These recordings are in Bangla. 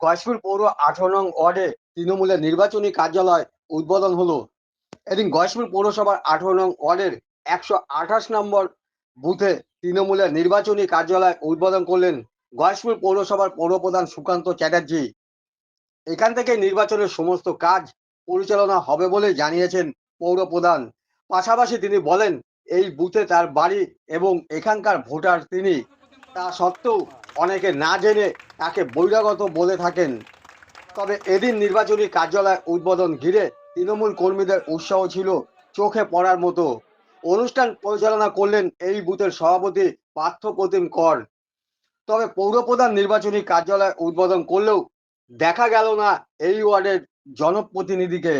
গয়েশপুর পৌর আঠারো নং ওয়ার্ডে তৃণমূলের নির্বাচনী কার্যালয় উদ্বোধন হলো। এদিন গয়েশপুর পৌরসভার আঠারো নং ওয়ার্ডের একশো আঠাশ নম্বর বুথে তৃণমূলের নির্বাচনী কার্যালয় উদ্বোধন করলেন গয়েশপুর পৌরসভার পৌরপ্রধান সুকান্ত চ্যাটার্জি। এখান থেকে নির্বাচনের সমস্ত কাজ পরিচালনা হবে বলে জানিয়েছেন পৌরপ্রধান। পাশাপাশি তিনি বলেন, এই বুথে তার বাড়ি এবং এখানকার ভোটার তিনি তা সত্ত্বেও অনেকে না জেনে তাকে বহিরাগত বলে থাকেন। তবে এদিন নির্বাচনী কার্যালয় উদ্বোধন ঘিরে তৃণমূল কর্মীদের উৎসাহ ছিল চোখে পড়ার মতো। অনুষ্ঠান পরিচালনা করলেন এই বুথের সভাপতি পার্থ প্রতিম কর। তবে পৌরপ্রধান নির্বাচনী কার্যালয় উদ্বোধন করলেও দেখা গেল না এই ওয়ার্ডের জনপ্রতিনিধিকে।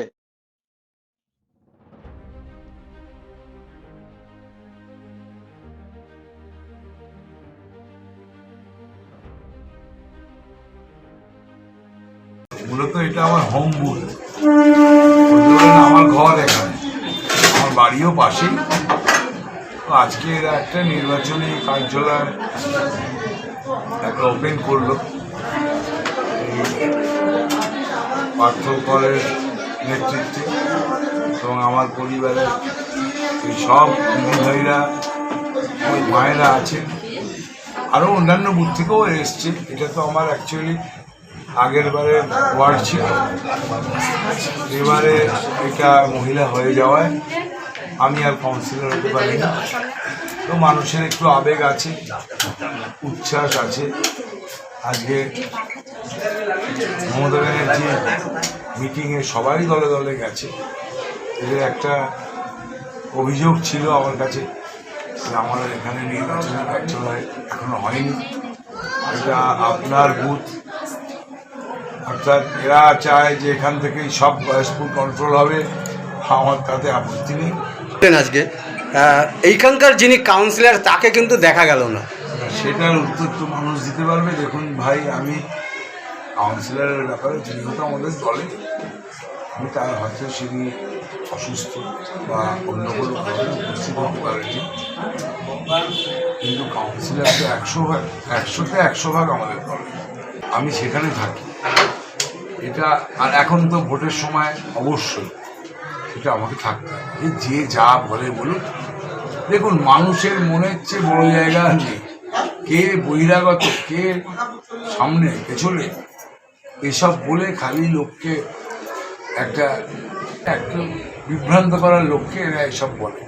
মূলত এটা আমার হোম বুথ আমার ঘর এখানে। আমার বাড়িও পাশেই। আজকে এরা একটা নির্বাচনী কার্যালয় একটা ওপেন করল। পার্থকরের নেতৃত্বে এবং আমার পরিবারের সব ওই মায়েরা আছেন। আরও অন্যান্য বুথ থেকেও এসছে। এটা তো আমার অ্যাকচুয়ালি আগের বারে ওয়ার্ড ছিল। এবারে এটা মহিলা হয়ে যাওয়ায় আমি আর কাউন্সিলর হতে পারি না তো মানুষের একটু আবেগ আছে, উচ্ছ্বাস আছে। আজকে মমতা ব্যানার্জি মিটিংয়ে সবাই দলে দলে গেছে। এদের একটা অভিযোগ ছিল আমার কাছে যে আমাদের এখানে নির্বাচনী কার্যালয় এখনও হয়নি। এটা আপনার বুথ অর্থাৎ এরা চায় যে এখান থেকেই সব বয়স্কুল কন্ট্রোল হবে। আমার তাতে আপত্তি নেই। আজকে এইখানকার যিনি কাউন্সিলর তাকে কিন্তু দেখা গেল না। সেটার উত্তর তো মানুষ দিতে পারবে। দেখুন ভাই আমি কাউন্সিলরের ব্যাপারে তিনি তো আমাদের দলে আমি তার হয়তো তিনি অসুস্থ বা অন্য কোনো কারণে উপস্থিত হতে পারেনি কিন্তু কাউন্সিলর তো একশো ভাগ একশোতে একশো ভাগ আমাদের দলে। আমি সেখানে থাকি। এটা আর এখন তো ভোটের সময় অবশ্যই এটা আমাকে থাকতে হবে। যে যা বলে বলুক, দেখুন, মানুষের মনের চেয়ে বড় জায়গা নেই কে বহিরাগত, কে সামনে, পেছনে, এসব বলে খালি লোককে একটা, একটু বিভ্রান্ত করার লোককে এরা এসব বলে।